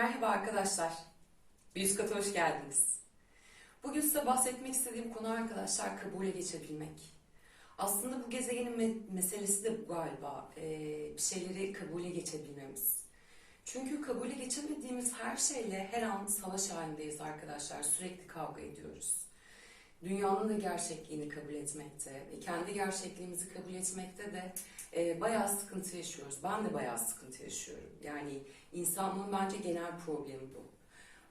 Merhaba arkadaşlar. Bir üst kata hoş geldiniz. Bugün size bahsetmek istediğim konu arkadaşlar kabule geçebilmek. Aslında bu gezegenin me- meselesi de bu galiba. Ee, bir şeyleri kabule geçebilmemiz. Çünkü kabule geçemediğimiz her şeyle her an savaş halindeyiz arkadaşlar. Sürekli kavga ediyoruz. Dünyanın da gerçekliğini kabul etmekte kendi gerçekliğimizi kabul etmekte de e, bayağı sıkıntı yaşıyoruz. Ben de bayağı sıkıntı yaşıyorum. Yani insanlığın bence genel problemi bu.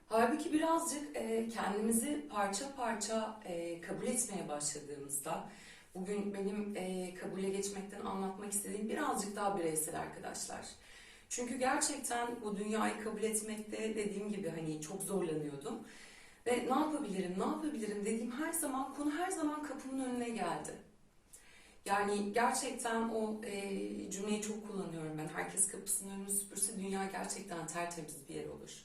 Halbuki birazcık e, kendimizi parça parça e, kabul etmeye başladığımızda bugün benim e, kabule geçmekten anlatmak istediğim birazcık daha bireysel arkadaşlar. Çünkü gerçekten bu dünyayı kabul etmekte dediğim gibi hani çok zorlanıyordum. Ve ne yapabilirim, ne yapabilirim dediğim her zaman konu her zaman kapımın önüne geldi. Yani gerçekten o e, cümleyi çok kullanıyorum ben. Herkes kapısının önünü süpürse dünya gerçekten tertemiz bir yer olur.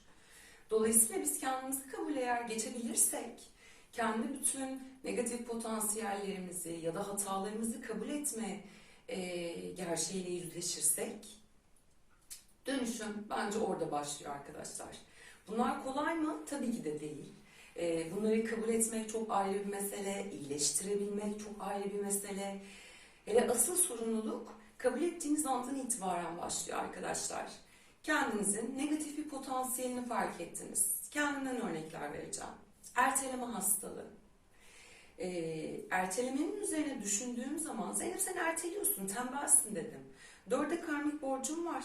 Dolayısıyla biz kendimizi kabul eğer geçebilirsek, kendi bütün negatif potansiyellerimizi ya da hatalarımızı kabul etme e, gerçeğiyle yüzleşirsek, dönüşüm bence orada başlıyor arkadaşlar. Bunlar kolay mı? Tabii ki de değil. E, bunları kabul etmek çok ayrı bir mesele, iyileştirebilmek çok ayrı bir mesele. Hele asıl sorumluluk kabul ettiğiniz andan itibaren başlıyor arkadaşlar. Kendinizin negatif bir potansiyelini fark ettiniz. Kendimden örnekler vereceğim. Erteleme hastalığı. Ee, ertelemenin üzerine düşündüğüm zaman Zeynep sen erteliyorsun, tembelsin dedim. Dörde karmik borcum var.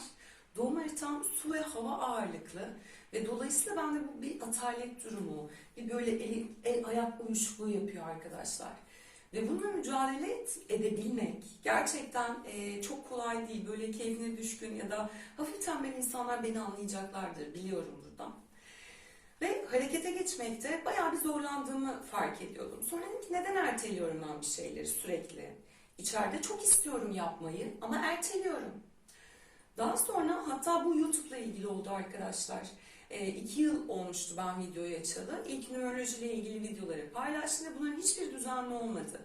Doğum haritam su ve hava ağırlıklı ve dolayısıyla bende bu bir atalet durumu, bir böyle el, el ayak uyuşukluğu yapıyor arkadaşlar. Ve bununla mücadele et, edebilmek gerçekten e, çok kolay değil. Böyle keyfine düşkün ya da hafif tembel insanlar beni anlayacaklardır biliyorum buradan. Ve harekete geçmekte bayağı bir zorlandığımı fark ediyordum. Sonra dedim ki neden erteliyorum ben bir şeyleri sürekli? İçeride çok istiyorum yapmayı ama erteliyorum. Daha sonra hatta bu YouTube'la ilgili oldu arkadaşlar. E, iki yıl olmuştu ben videoyu açalı. İlk nörolojiyle ilgili videoları paylaştım ve bunların hiçbir düzenli olmadı.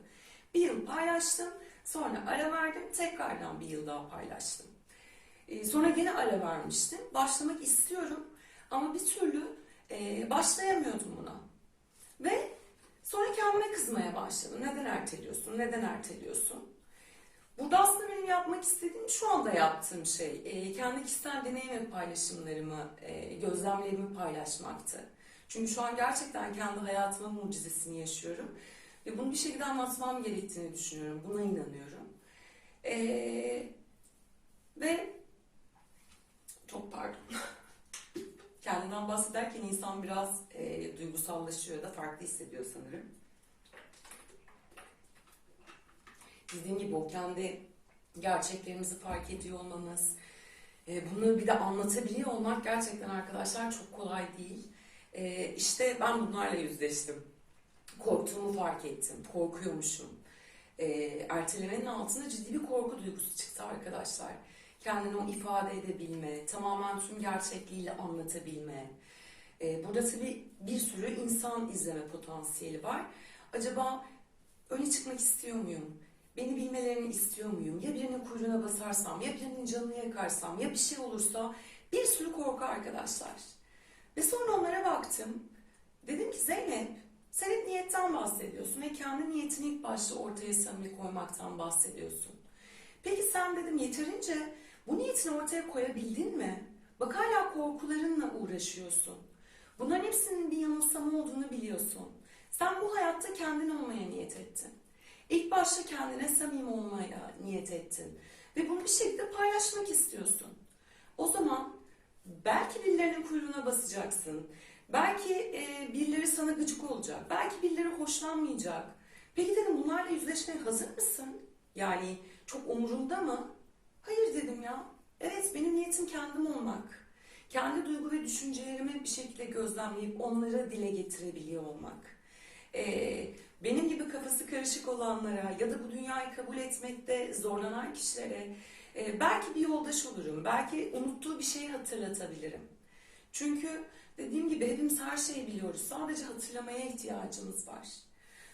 Bir yıl paylaştım, sonra ara verdim, tekrardan bir yıl daha paylaştım. E, sonra gene ara vermiştim. Başlamak istiyorum ama bir türlü e, başlayamıyordum buna. Ve sonra kendime kızmaya başladım. Neden erteliyorsun, neden erteliyorsun? Burada aslında benim yapmak istediğim şu anda yaptığım şey e, kendi kişisel deneyim ve paylaşımlarımı, e, gözlemlerimi paylaşmaktı. Çünkü şu an gerçekten kendi hayatımın mucizesini yaşıyorum ve bunu bir şekilde anlatmam gerektiğini düşünüyorum, buna inanıyorum. E, ve çok pardon. Kendinden bahsederken insan biraz e, duygusallaşıyor da farklı hissediyor sanırım. Dediğim gibi o kendi gerçeklerimizi fark ediyor olmamız, e, bunu bir de anlatabiliyor olmak gerçekten arkadaşlar çok kolay değil. E, İşte ben bunlarla yüzleştim. Korktuğumu fark ettim, korkuyormuşum. E, Ertelemenin altında ciddi bir korku duygusu çıktı arkadaşlar. Kendini o ifade edebilme, tamamen tüm gerçekliğiyle anlatabilme. Burada tabii bir sürü insan izleme potansiyeli var. Acaba öne çıkmak istiyor muyum? Beni bilmelerini istiyor muyum? Ya birinin kuyruğuna basarsam, ya birinin canını yakarsam, ya bir şey olursa bir sürü korku arkadaşlar. Ve sonra onlara baktım. Dedim ki Zeynep, sen hep niyetten bahsediyorsun ve kendi niyetini ilk başta ortaya samimi koymaktan bahsediyorsun. Peki sen dedim yeterince bu niyetini ortaya koyabildin mi? Bak hala korkularınla uğraşıyorsun. Bunların hepsinin bir yanılsama olduğunu biliyorsun. Sen bu hayatta kendin olmaya niyet ettin. İlk başta kendine samimi olmaya niyet ettin. Ve bunu bir şekilde paylaşmak istiyorsun. O zaman belki birilerinin kuyruğuna basacaksın. Belki e, birileri sana gıcık olacak. Belki birileri hoşlanmayacak. Peki dedim bunlarla yüzleşmeye hazır mısın? Yani çok umurunda mı? Hayır dedim ya. Evet benim niyetim kendim olmak. Kendi duygu ve düşüncelerimi bir şekilde gözlemleyip onları dile getirebiliyor olmak. Ee, benim gibi kafası karışık olanlara ya da bu dünyayı kabul etmekte zorlanan kişilere e, belki bir yoldaş olurum. Belki unuttuğu bir şeyi hatırlatabilirim. Çünkü dediğim gibi hepimiz her şeyi biliyoruz. Sadece hatırlamaya ihtiyacımız var.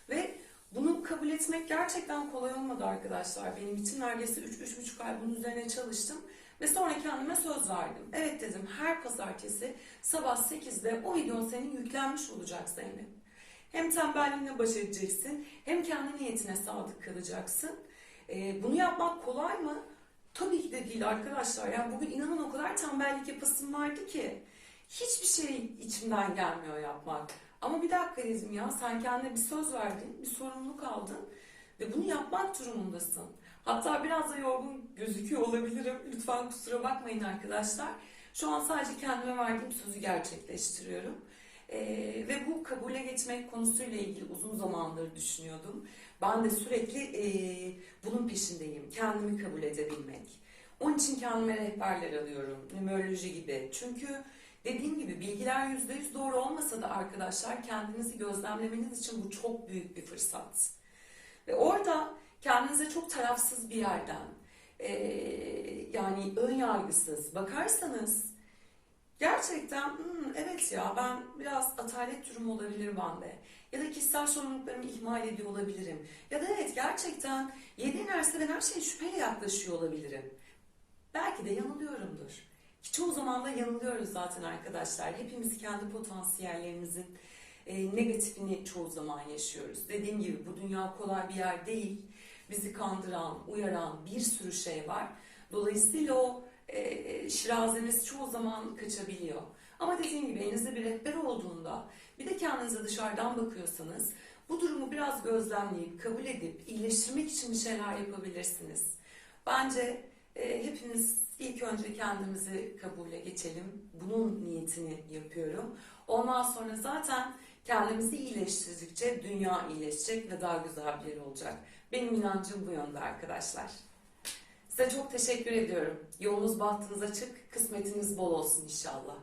Ve bunu kabul etmek gerçekten kolay olmadı arkadaşlar. Benim için neredeyse 3-3,5 ay bunun üzerine çalıştım. Ve sonra kendime söz verdim. Evet dedim her pazartesi sabah 8'de o videon senin yüklenmiş olacak Zeynep. Hem tembelliğine baş edeceksin hem kendi niyetine sadık kalacaksın. Ee, bunu yapmak kolay mı? Tabii ki de değil arkadaşlar. Yani bugün inanın o kadar tembellik yapasım vardı ki. Hiçbir şey içimden gelmiyor yapmak. Ama bir dakika dedim ya sen kendine bir söz verdin, bir sorumluluk aldın ve bunu yapmak durumundasın. Hatta biraz da yorgun gözüküyor olabilirim. Lütfen kusura bakmayın arkadaşlar. Şu an sadece kendime verdiğim sözü gerçekleştiriyorum. Ee, ve bu kabule geçmek konusuyla ilgili uzun zamandır düşünüyordum. Ben de sürekli e, bunun peşindeyim. Kendimi kabul edebilmek. Onun için kendime rehberler alıyorum. Numeroloji gibi. Çünkü dediğim gibi bilgiler %100 doğru olmasa da arkadaşlar kendinizi gözlemlemeniz için bu çok büyük bir fırsat. Ve orada kendinize çok tarafsız bir yerden e, yani ön yargısız bakarsanız gerçekten "Hmm, evet ya ben biraz atalet durumu olabilir bende. Ya da kişisel sorumluluklarımı ihmal ediyor olabilirim. Ya da evet gerçekten yedi üniversitede ben her şeye şüpheyle yaklaşıyor olabilirim. Belki de yanılıyorumdur. Ki çoğu zaman da yanılıyoruz zaten arkadaşlar. Hepimiz kendi potansiyellerimizin e, negatifini çoğu zaman yaşıyoruz. Dediğim gibi bu dünya kolay bir yer değil. Bizi kandıran, uyaran bir sürü şey var. Dolayısıyla o e, şirazeniz çoğu zaman kaçabiliyor. Ama dediğim gibi elinizde bir rehber olduğunda bir de kendinize dışarıdan bakıyorsanız bu durumu biraz gözlemleyip kabul edip iyileştirmek için bir şeyler yapabilirsiniz. Bence e, hepimiz ilk önce kendimizi kabule geçelim. Bunun niyetini yapıyorum. Ondan sonra zaten kendimizi iyileştirdikçe dünya iyileşecek ve daha güzel bir yer olacak. Benim inancım bu yönde arkadaşlar. Size çok teşekkür ediyorum. Yolunuz bahtınız açık, kısmetiniz bol olsun inşallah.